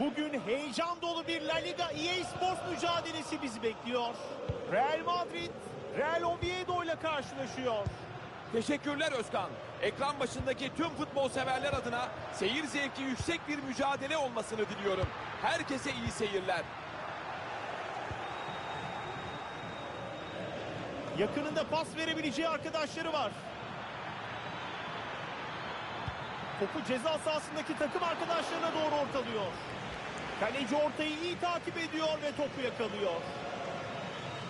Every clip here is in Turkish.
Bugün heyecan dolu bir La Liga EA Sports mücadelesi bizi bekliyor. Real Madrid, Real Oviedo ile karşılaşıyor. Teşekkürler Özkan. Ekran başındaki tüm futbol severler adına seyir zevki yüksek bir mücadele olmasını diliyorum. Herkese iyi seyirler. Yakınında pas verebileceği arkadaşları var. Topu ceza sahasındaki takım arkadaşlarına doğru ortalıyor. Kaleci ortayı iyi takip ediyor ve topu yakalıyor.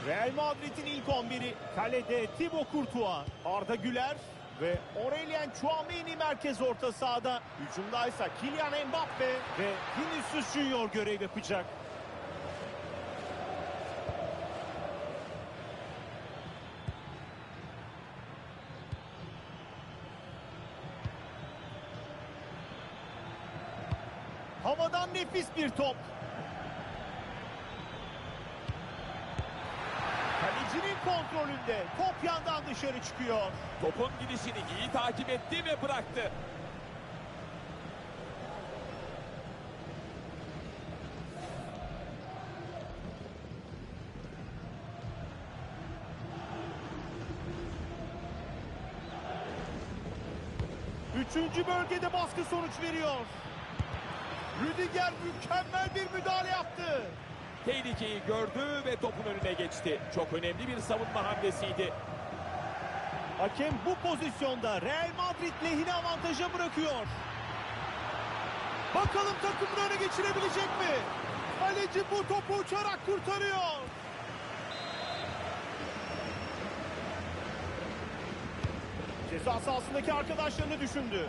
Real Madrid'in ilk 11'i kalede Thibaut Courtois, Arda Güler ve Aurelien Chouameni merkez orta sahada. Hücumdaysa Kylian Mbappe ve Vinicius Junior görev yapacak. Havadan nefis bir top. Kalecinin kontrolünde top yandan dışarı çıkıyor. Topun gidişini iyi takip etti ve bıraktı. Üçüncü bölgede baskı sonuç veriyor. Rüdiger mükemmel bir müdahale yaptı. Tehlikeyi gördü ve topun önüne geçti. Çok önemli bir savunma hamlesiydi. Hakem bu pozisyonda Real Madrid lehine avantaja bırakıyor. Bakalım takımını öne geçirebilecek mi? Kaleci bu topu uçarak kurtarıyor. Ceza sahasındaki arkadaşlarını düşündü.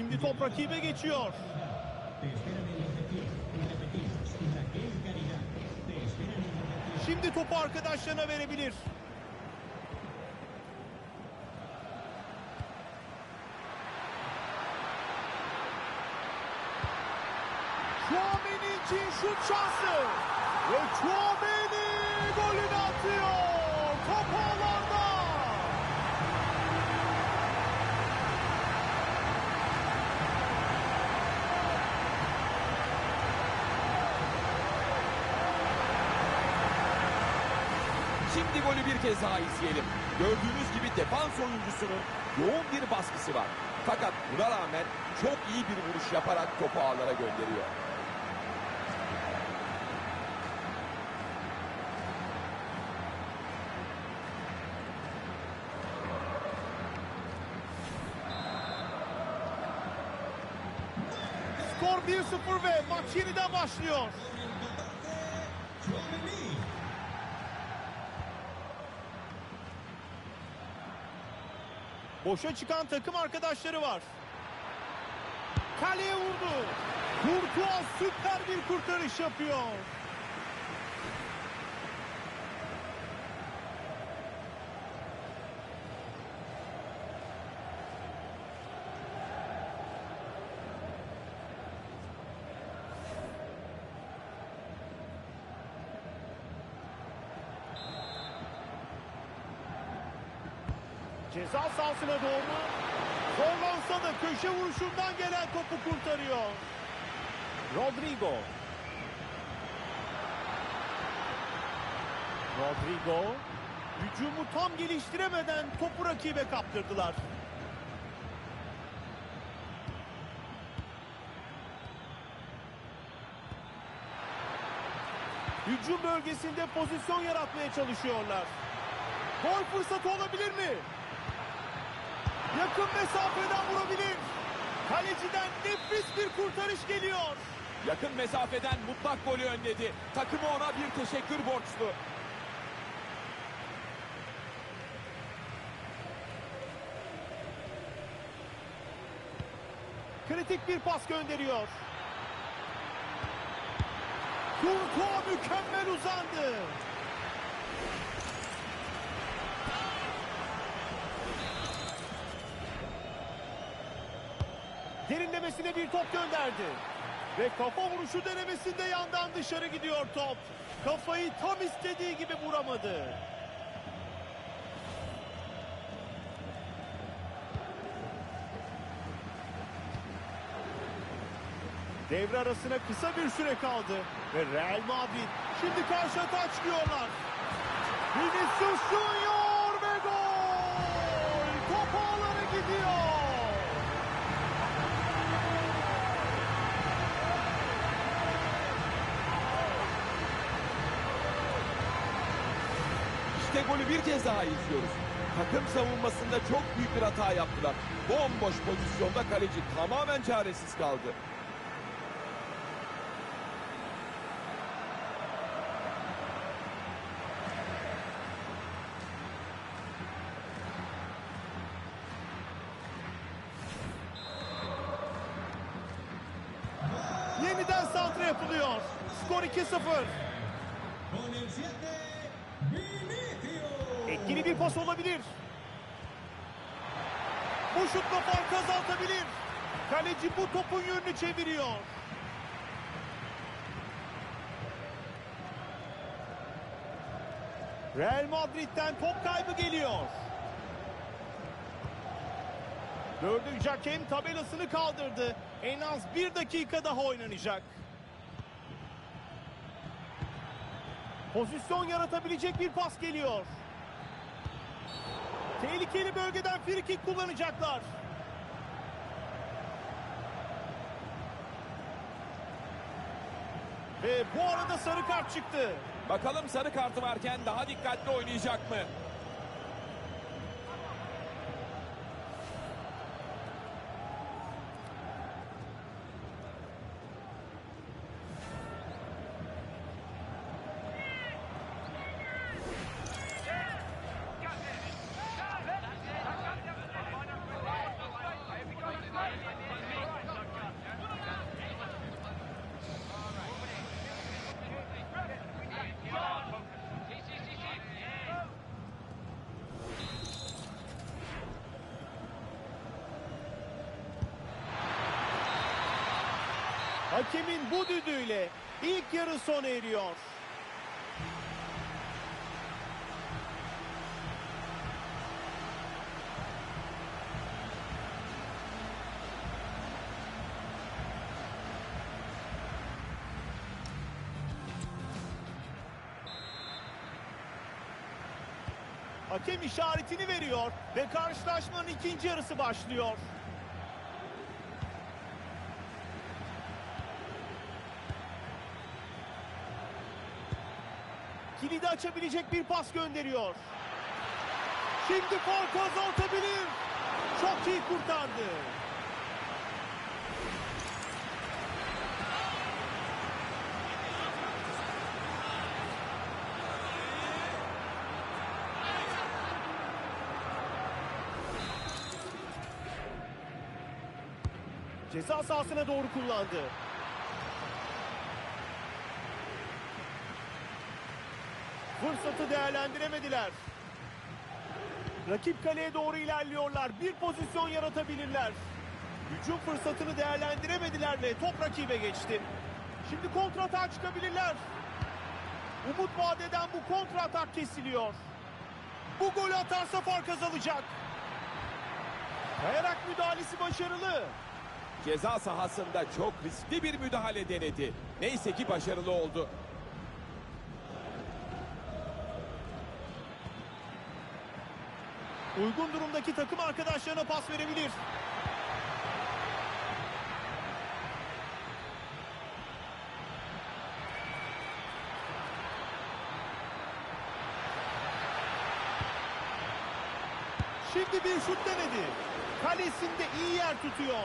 Şimdi top rakibe geçiyor. Şimdi topu arkadaşlarına verebilir. Chouameni için şut şansı. Ve Chouameni golünü atıyor. Top ağlarda. Şimdi golü bir kez daha izleyelim. Gördüğünüz gibi defans oyuncusunun yoğun bir baskısı var. Fakat buna rağmen çok iyi bir vuruş yaparak topu ağlara gönderiyor. Skor 1-0 ve maç yeniden başlıyor. Boşa çıkan takım arkadaşları var. Kaleye vurdu. Courtois süper bir kurtarış yapıyor. Ceza sahasına doğru zorlansa da köşe vuruşundan gelen topu kurtarıyor. Rodrigo. Rodrigo hücumu tam geliştiremeden topu rakibe kaptırdılar. Hücum bölgesinde pozisyon yaratmaya çalışıyorlar. Gol fırsatı olabilir mi? Yakın mesafeden vurabilir. Kaleciden nefis bir kurtarış geliyor. Yakın mesafeden mutlak golü önledi. Takımı ona bir teşekkür borçlu. Kritik bir pas gönderiyor. Courtois mükemmel uzandı. derinlemesine bir top gönderdi. Ve kafa vuruşu denemesinde yandan dışarı gidiyor top. Kafayı tam istediği gibi vuramadı. Devre arasına kısa bir süre kaldı. Ve Real Madrid şimdi karşı atağa çıkıyorlar. Vinicius Junior İşte golü bir kez daha izliyoruz. Takım savunmasında çok büyük bir hata yaptılar. Bomboş pozisyonda kaleci tamamen çaresiz kaldı. Yeniden santra yapılıyor. Skor 2-0. Etkili bir pas olabilir. Bu şutla fark azaltabilir. Kaleci bu topun yönünü çeviriyor. Real Madrid'den top kaybı geliyor. Dördüncü hakem tabelasını kaldırdı. En az bir dakika daha oynanacak. Pozisyon yaratabilecek bir pas geliyor. Tehlikeli bölgeden frikik kullanacaklar. Ve bu arada sarı kart çıktı. Bakalım sarı kartı varken daha dikkatli oynayacak mı? Hakemin bu düdüğüyle ilk yarı sona eriyor. Hakem işaretini veriyor ve karşılaşmanın ikinci yarısı başlıyor. Kilidi açabilecek bir pas gönderiyor. Şimdi farkı azaltabilir. Çok iyi kurtardı. Ceza sahasına doğru kullandı. Fırsatı değerlendiremediler. Rakip kaleye doğru ilerliyorlar. Bir pozisyon yaratabilirler. Hücum fırsatını değerlendiremediler ve top rakibe geçti. Şimdi kontratağa çıkabilirler. Umut vadeden bu kontratak kesiliyor. Bu golü atarsa fark azalacak. Kayarak müdahalesi başarılı. Ceza sahasında çok riskli bir müdahale denedi. Neyse ki başarılı oldu. Uygun durumdaki takım arkadaşlarına pas verebilir. Şimdi bir şut denedi. Kalesinde iyi yer tutuyor.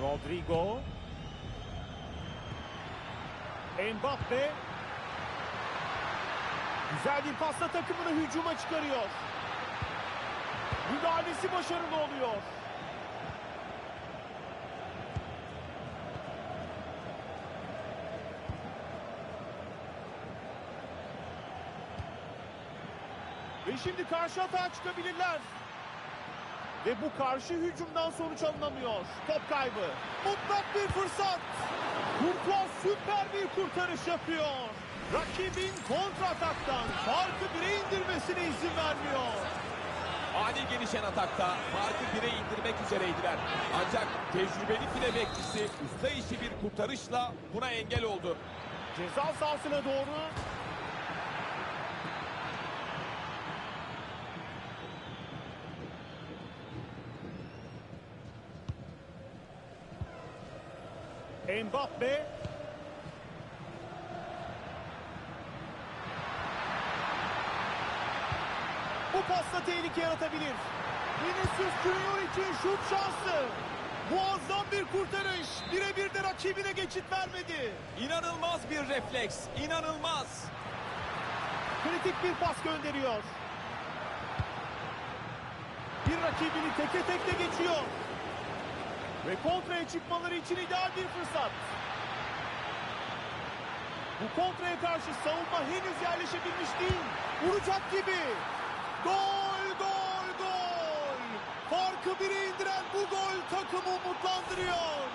Rodrigo. Mbappe. Güzel bir pasla takımını hücuma çıkarıyor. Müdahalesi başarılı oluyor. Ve şimdi karşı atağa çıkabilirler. Ve bu karşı hücumdan sonuç alınamıyor. Top kaybı. Mutlak bir fırsat. Kurtuaz süper bir kurtarış yapıyor. Rakibin kontrataktan farkı bire indirmesine izin vermiyor. Ani gelişen atakta farkı bire indirmek üzereydiler. Ancak tecrübeli file bekçisi usta işi bir kurtarışla buna engel oldu. Ceza sahasına doğru. Mbappe. Bu pasta tehlike yaratabilir. Vinicius Junior için şut şansı. Muazzam bir kurtarış. Birebir de rakibine geçit vermedi. İnanılmaz bir refleks, inanılmaz. Kritik bir pas gönderiyor. Bir rakibini teke tekle geçiyor. Ve kontraya çıkmaları için ideal bir fırsat. Bu kontraya karşı savunma henüz yerleşebilmiş değil. Vuracak gibi. Gol. Farkı bire indiren bu gol takımı umutlandırıyor.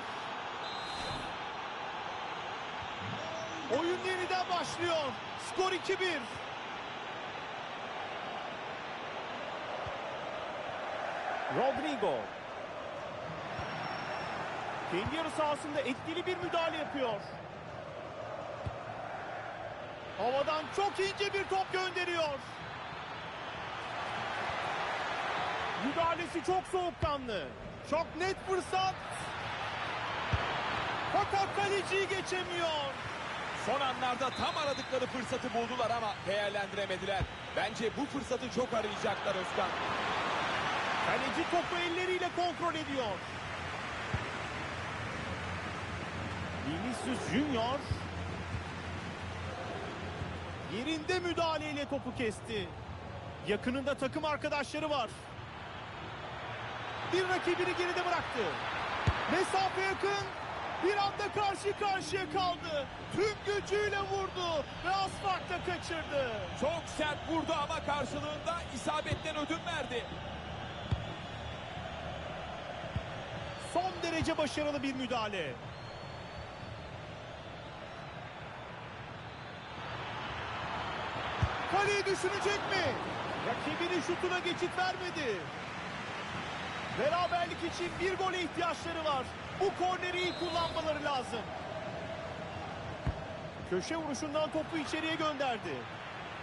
Oyun yeniden başlıyor. Skor 2-1. Rodrigo. Kendi yarı sahasında etkili bir müdahale yapıyor. Havadan çok ince bir top gönderiyor. Müdahalesi çok soğukkanlı. Çok net fırsat. Fakat kaleciyi geçemiyor. Son anlarda tam aradıkları fırsatı buldular ama değerlendiremediler. Bence bu fırsatı çok arayacaklar Özkan. Kaleci topu elleriyle kontrol ediyor. Vinicius Junior yerinde müdahaleyle topu kesti. Yakınında takım arkadaşları var. Bir rakibini geride bıraktı. Mesafe yakın. Bir anda karşı karşıya kaldı. Tüm gücüyle vurdu ve asfaltta kaçırdı. Çok sert vurdu ama karşılığında isabetten ödün verdi. Son derece başarılı bir müdahale. Kaleyi düşünecek mi? Rakibinin şutuna geçit vermedi. Beraberlik için bir gole ihtiyaçları var. Bu korneri iyi kullanmaları lazım. Köşe vuruşundan topu içeriye gönderdi.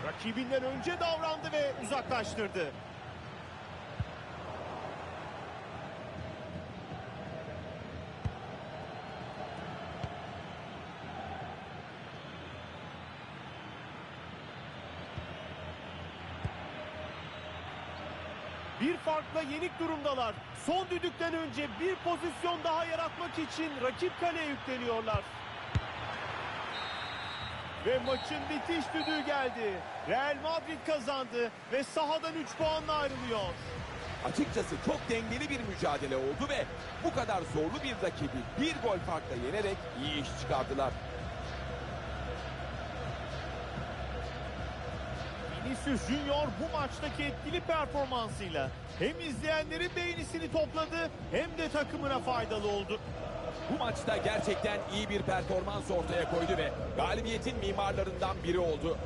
Rakibinden önce davrandı ve uzaklaştırdı. Bir farkla yenik durumdalar. Son düdükten önce bir pozisyon daha yaratmak için rakip kaleye yükleniyorlar. Ve maçın bitiş düdüğü geldi. Real Madrid kazandı ve sahadan 3 puanla ayrılıyor. Açıkçası çok dengeli bir mücadele oldu ve bu kadar zorlu bir rakibi bir gol farkla yenerek iyi iş çıkardılar. Vinicius Junior bu maçtaki etkili performansıyla hem izleyenlerin beğenisini topladı hem de takımına faydalı oldu. Bu maçta gerçekten iyi bir performans ortaya koydu ve galibiyetin mimarlarından biri oldu.